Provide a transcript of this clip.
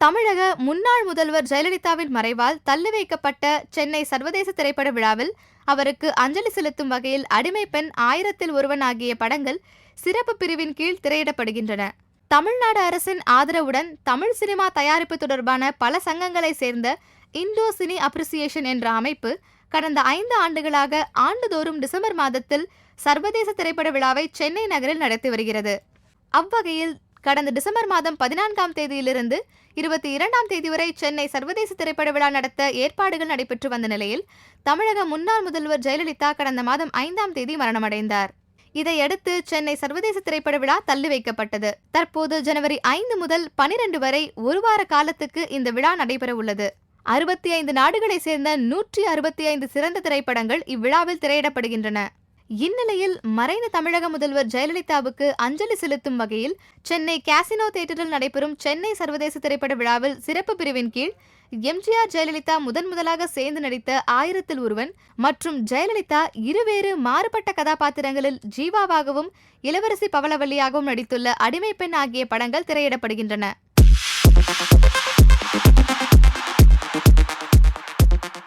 தமிழக முன்னாள் முதல்வர் ஜெயலலிதாவின் மறைவால் தள்ளி வைக்கப்பட்ட சென்னை சர்வதேச திரைப்பட விழாவில் அவருக்கு அஞ்சலி செலுத்தும் வகையில் அடிமை பெண் ஆயிரத்தில் ஒருவன் ஆகிய படங்கள் சிறப்பு பிரிவின் கீழ் திரையிடப்படுகின்றன. தமிழ்நாடு அரசின் ஆதரவுடன் தமிழ் சினிமா தயாரிப்பு தொடர்பான பல சங்கங்களை சேர்ந்த இந்தோ சினி அப்ரிசியேஷன் என்ற அமைப்பு கடந்த ஐந்து ஆண்டுகளாக ஆண்டுதோறும் டிசம்பர் மாதத்தில் சர்வதேச திரைப்பட விழாவை சென்னை நகரில் நடத்தி வருகிறது. அவ்வகையில் கடந்த டிசம்பர் மாதம் பதினான்காம் தேதியிலிருந்து இருபத்தி இரண்டாம் தேதி வரை சென்னை சர்வதேச திரைப்பட விழா நடத்த ஏற்பாடுகள் நடைபெற்று வந்த நிலையில் தமிழக முன்னாள் முதல்வர் ஜெயலலிதா கடந்த மாதம் ஐந்தாம் தேதி மரணமடைந்தார். இதையடுத்து சென்னை சர்வதேச திரைப்பட விழா தள்ளி வைக்கப்பட்டது. தற்போது ஜனவரி ஐந்து முதல் பனிரெண்டு வரை ஒரு வார காலத்துக்கு இந்த விழா நடைபெற உள்ளது. அறுபத்தி ஐந்து நாடுகளைச் சேர்ந்த நூற்றி அறுபத்தி ஐந்து சிறந்த திரைப்படங்கள் இவ்விழாவில் திரையிடப்படுகின்றன. இந்நிலையில் மறைந்த தமிழக முதல்வர் ஜெயலலிதாவுக்கு அஞ்சலி செலுத்தும் வகையில் சென்னை கேசினோ தியேட்டரில் நடைபெறும் சென்னை சர்வதேச திரைப்பட விழாவில் சிறப்பு பிரிவின் கீழ் எம்ஜிஆர் ஜெயலலிதா முதன் முதலாக சேர்ந்து நடித்த ஆயிரத்தில் ஒருவன் மற்றும் ஜெயலலிதா இருவேறு மாறுபட்ட கதாபாத்திரங்களில் ஜீவாவாகவும் இளவரசி பவளவல்லியாகவும் நடித்துள்ள அடிமை பெண் ஆகிய படங்கள் திரையிடப்படுகின்றன.